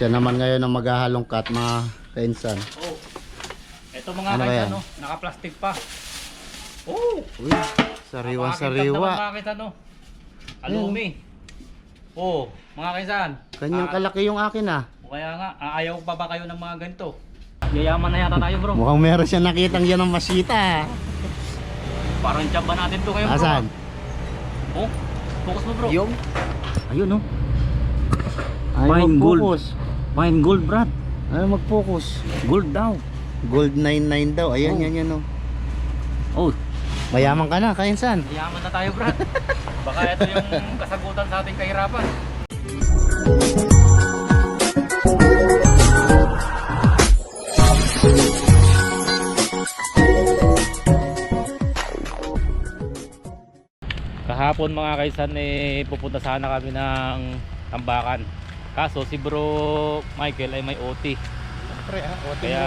Siya naman ngayon ang maghahalong cut mga kainsan. Oh. Ito mga Ano yan? ano, naka-plastic pa. Oh, Uy, sariwa sariwa. Mga kaisan no. Alumi. Oh, mga kaisan. Kanyang Ah, kalaki yung akin ah. o Kaya nga, aayaw pa ba kayo ng mga ganito? Yayaman na yata tayo bro. Mukhang meron siya nakitang yan ng masita. Parang job ba natin to kayo bro? Asan? Oh, focus mo bro. Yung? Ayun oh. Fine gold. mag-focus. Fine gold brad. Ayaw mag-focus. Gold daw. Gold 99 daw. Ayan, Oh. yan, yan oh. Oh, Mayaman ka na, kainsan. yayaman na tayo brad. Baka ito yung kasagutan sa ating kahirapan. Kahapon mga kaisan eh pupunta sana kami ng Tambakan. Kaso si Bro Michael ay may OT. Pre, ah, Kaya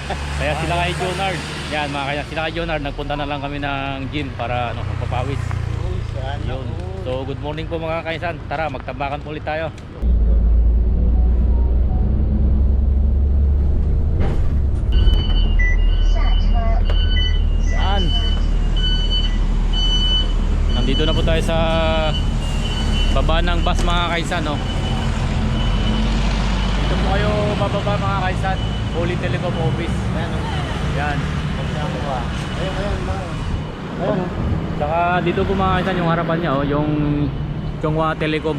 kaya sila kay Jonard. Yan mga kaisan, sila kay Jonard nagpunta na lang kami ng gym para ano, magpapawis. Yun. So good morning po mga kaisan. Tara, magtambakan po ulit tayo. Yan. Nandito na po tayo sa baba ng bus mga kaisan, no. Dito po kayo bababa mga kaisan. Holy Telecom Office. Ayan oh. Yan. Ayun, ayun, ayun. Ayun oh. Saka dito po mga kaisan yung harapan niya oh, yung Chongwa Telecom.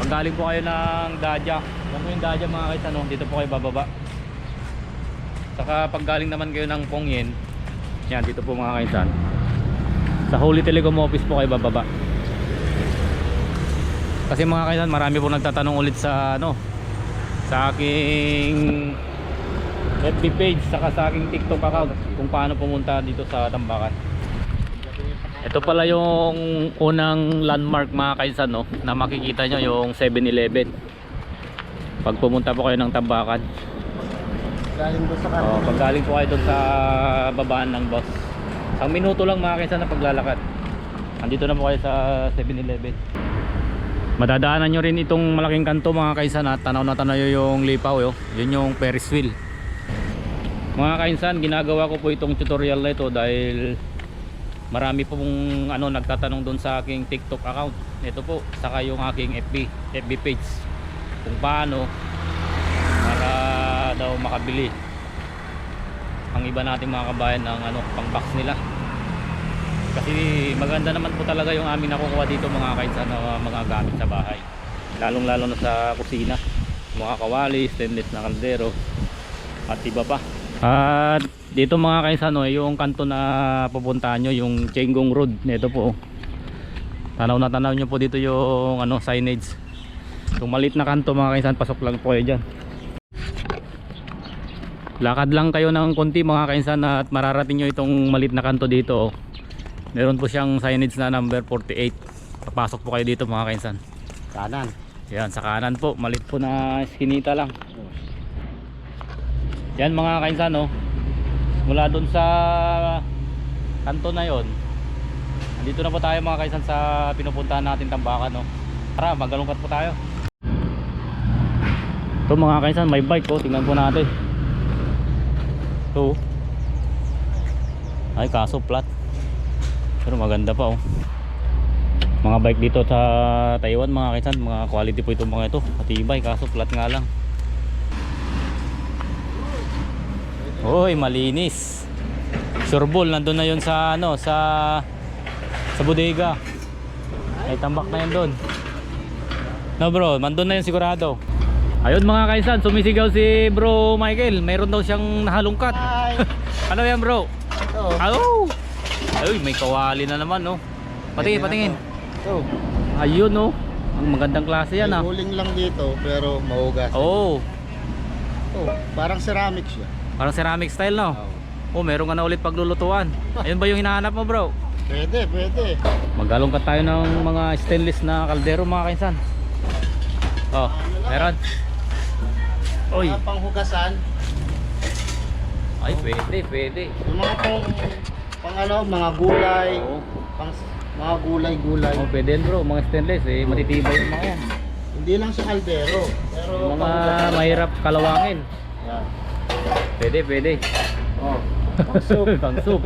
Pag galing po kayo ng Dadya, yan po yung Dadya mga kaisan oh, dito po kayo bababa. Saka pag galing naman kayo ng Pongyen, yan dito po mga kaisan. Sa Holy Telecom office po kayo bababa. Kasi mga kaisan, marami po nagtatanong ulit sa ano sa aking FB page saka sa aking TikTok account kung paano pumunta dito sa Tambakan. Ito pala yung unang landmark mga kaisan no, na makikita nyo yung 7-Eleven. Pag pumunta po kayo ng Tambakan. Galing doon sa Oh, pag galing po kayo doon sa babaan ng bus. Isang minuto lang mga kaisan na paglalakad. Andito na po kayo sa 7-Eleven. Madadaanan nyo rin itong malaking kanto mga kaisan at tanaw na tanaw yung lipaw yo. Yun yung Ferris wheel. Mga kaisan, ginagawa ko po itong tutorial na ito dahil marami po pong ano nagtatanong doon sa aking TikTok account. Ito po, saka yung aking FB, FB page. Kung paano para daw makabili ang iba nating mga kabayan ng ano, pang box nila. Kasi maganda naman po talaga yung aming nakukuha dito mga kaisan na mga gamit sa bahay. Lalong lalo na sa kusina. Mga kawali, stainless na kaldero at iba pa. At dito mga kaisan no, yung kanto na pupuntahan nyo, yung Chenggong Road nito po. oh. Tanaw na tanaw nyo po dito yung ano, signage. Yung malit na kanto mga kaisan, pasok lang po kayo. Lakad lang kayo ng konti mga kainsan at mararating nyo itong malit na kanto dito. Oh. Meron po siyang signage na number 48. Papasok po kayo dito mga kainsan. Kanan. Yan, sa kanan po, malit po na eskinita lang. Yan mga kainsan, no. Mula dun sa kanto na yon. Andito na po tayo mga kainsan sa pinupuntahan natin tambakan, no. Tara, magalungkat po tayo. Ito mga kainsan, may bike oh, tingnan po natin. Ito. oh. Ay, kaso flat. Pero maganda pa oh. Mga bike dito sa Taiwan mga kaisan mga quality po itong mga ito. Matibay kaso flat nga lang. Hoy malinis. Surbol nandun na yun sa ano sa sa bodega. May tambak na yun doon no bro nandun na yun sigurado. Ayun mga kaisan sumisigaw si bro Michael. Mayroon daw siyang nahalungkat. Ano yan bro? Ito. oh ay may kawali na naman no patingin patingin Ito. Ayun no. Ang magandang klase yan May ah. huling lang dito pero mahugas. Oo. Oh, parang ceramic siya. Parang ceramic style no. Oh. Oh, meron ka na ulit paglulutuan. Ayun ba yung hinahanap mo, bro? Pwede, pwede. Maggalong ka tayo ng mga stainless na kaldero mga kainsan. Oh, meron. Oy, Mga panghugasan. ay pwede, pwede. Yung mga pang, pang ano, mga gulay. Oo. Pang, mga gulay-gulay. Oh, pwede yan, bro, mga stainless eh, matitibay yung mga yan. Hindi lang sa kaldero. Pero Yung mga mahirap kalawangin. Yan. Pwede, pwede. Oh. Soup. Pang soup.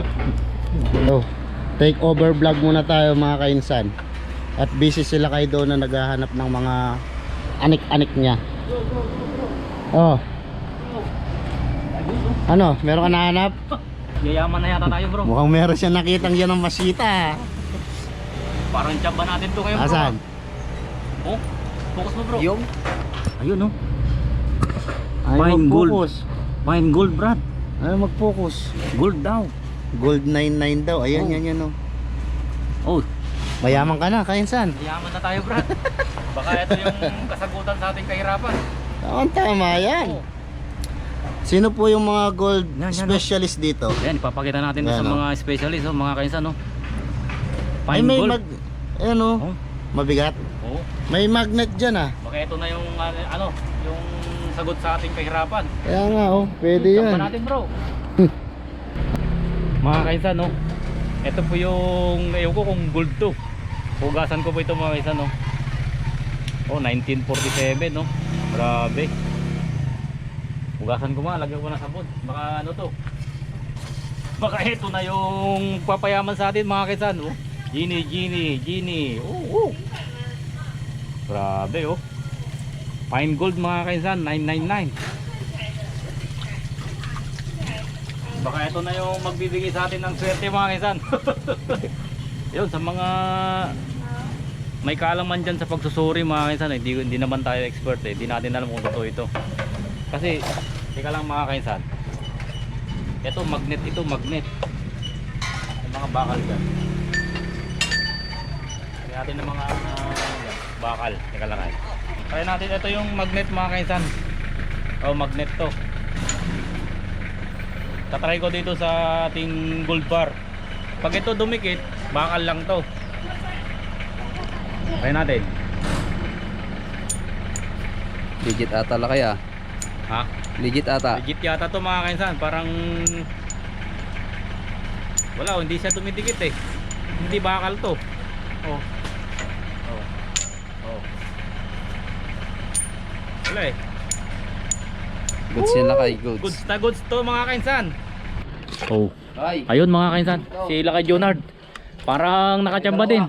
So, take over vlog muna tayo mga kainsan. At busy sila kayo doon na naghahanap ng mga anik-anik niya. Oh. Ano, meron ka nahanap? Yayaman na yata tayo bro. Mukhang meron siya nakitang yan ng masita. Parang job ba natin to kayo bro? Asan? Oh, focus mo bro. Yung Ayun oh. Ayaw Fine gold. Fine gold brad. Ayaw mag-focus. Gold daw. Gold 99 daw. Ayan, Oh. yan, yan. Oh. Oh, Mayaman ka na, kainsan. yayaman na tayo brad. Baka ito yung kasagutan sa ating kahirapan. Tama, tama yan. Oh. Sino po yung mga gold Yan, yan, specialist dito? Ayan, ipapakita natin Yan, sa oh. mga specialist, oh, mga kainsan, no? Ay, Fine may gold. mag... Ayan oh, Oh, mabigat. oh. May magnet dyan ah. Baka ito na yung, uh, ano, yung sagot sa ating kahirapan. Kaya nga oh, pwede Job yan. natin, bro? mga kainsan, no? Ito po yung, ayaw ko kung gold to. Hugasan ko po ito mga kainsan, no? Oh, 1947, no? Grabe. Hugasan ko mga, lagyan ko na sabon. Baka ano to? Baka ito na yung papayaman sa atin mga kaisan, oh. Genie, Genie, Genie. Oh, oh. Grabe, oh. Fine gold mga kaisan, 999. Baka ito na yung magbibigay sa atin ng swerte mga kaisan. Yun, sa mga may kaalaman dyan sa pagsusuri mga kaisan, hindi, hindi naman tayo expert eh. Hindi natin alam kung totoo ito. Kasi, teka lang mga kaisan. Ito, magnet ito, magnet. May mga bakal dyan. Kaya natin ng mga uh, bakal. Teka lang ay. Kaya natin, ito yung magnet mga kaisan. Oh, magnet to. Tatry ko dito sa ating gold bar. Pag ito dumikit, bakal lang to. Try natin. legit ata la kaya. Ha? Legit ata. Legit yata to mga kainsan. Parang wala, hindi siya dumidikit eh. Hindi bakal to. Oh. Oh. Oh. Wala eh. Goods yan la kay goods. Goods na goods to mga kainsan. Oh. Ay. Ayun mga kainsan. Si Lakay Jonard. Parang nakachamba din.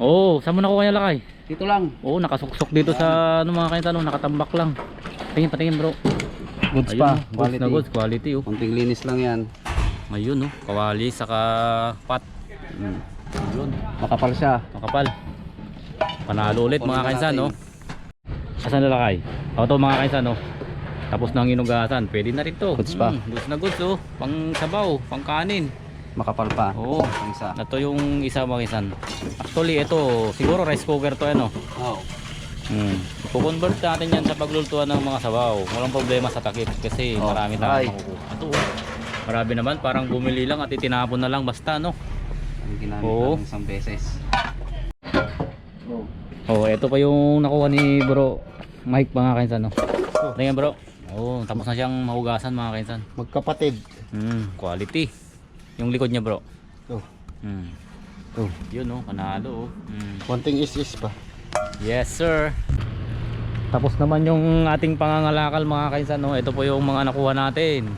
Oo, oh, saan mo nakuha yung lakay? Dito lang. Oo, oh, nakasuksok dito sa ano mga kainsan, oh, nakatambak lang. Tingin, patingin bro. Goods Ayun, pa. goods Quality. na goods, quality oh. Konting linis lang yan. Ayun oh, kawali saka pat. Mm. Ayun, Makapal siya. makapal. Panalo ulit mga kainsan no. Asan na lakay? O to mga kainsan no. Tapos na ang inugasan, pwede na rin to. Goods pa. Mm, goods na goods oh. Pang sabaw, pang kanin. Makapal pa. Oo. Ang isa. Ito yung isa mga kainsan. Actually ito, siguro rice cooker to ano. Oh. Hmm. I-convert natin yan sa paglulutuan ng mga sabaw. Walang problema sa takip kasi Oh, marami ay. tayong makukuha. Ito oh. Marami naman, parang bumili lang at itinapon na lang basta no. Ang ginamit Oo. namin isang beses. Oh. Oh, ito pa yung nakuha ni bro Mike mga kainsan no. Tingnan bro. Oh, tapos na siyang mahugasan mga kainsan. Magkapatid. Hmm, quality. Yung likod niya bro. Oh. Hmm. Oh. Yun oh, panalo oh. Hmm. Konting is-is pa. Yes sir. Tapos naman yung ating pangangalakal mga kainsan no. Ito po yung mga nakuha natin.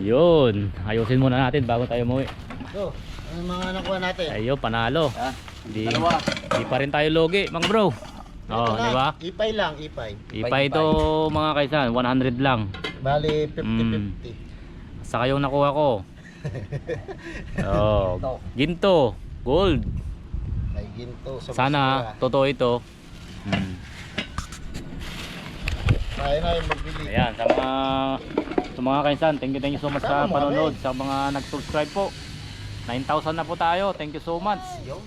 Yun. Ayusin muna natin bago tayo umuwi. So, ano mga nakuha natin? Ayo, panalo. Ah, Di, dalawa. di pa rin tayo logi, mga bro. Oh, di ba? Ipay lang, ipay. Ipa ito mga kaisan, 100 lang. Bali, Mm. 50-50. Saka yung nakuha ko. Oh, ginto, gold. Ay, ginto. Sa Sana totoo ito. Hmm. Kaya na yung magbili. Ayan, sa mga sa mga kaisan, thank you, thank you so much sa panonood. Sa mga nag-subscribe po. 9,000 na po tayo. Thank you so much. Yung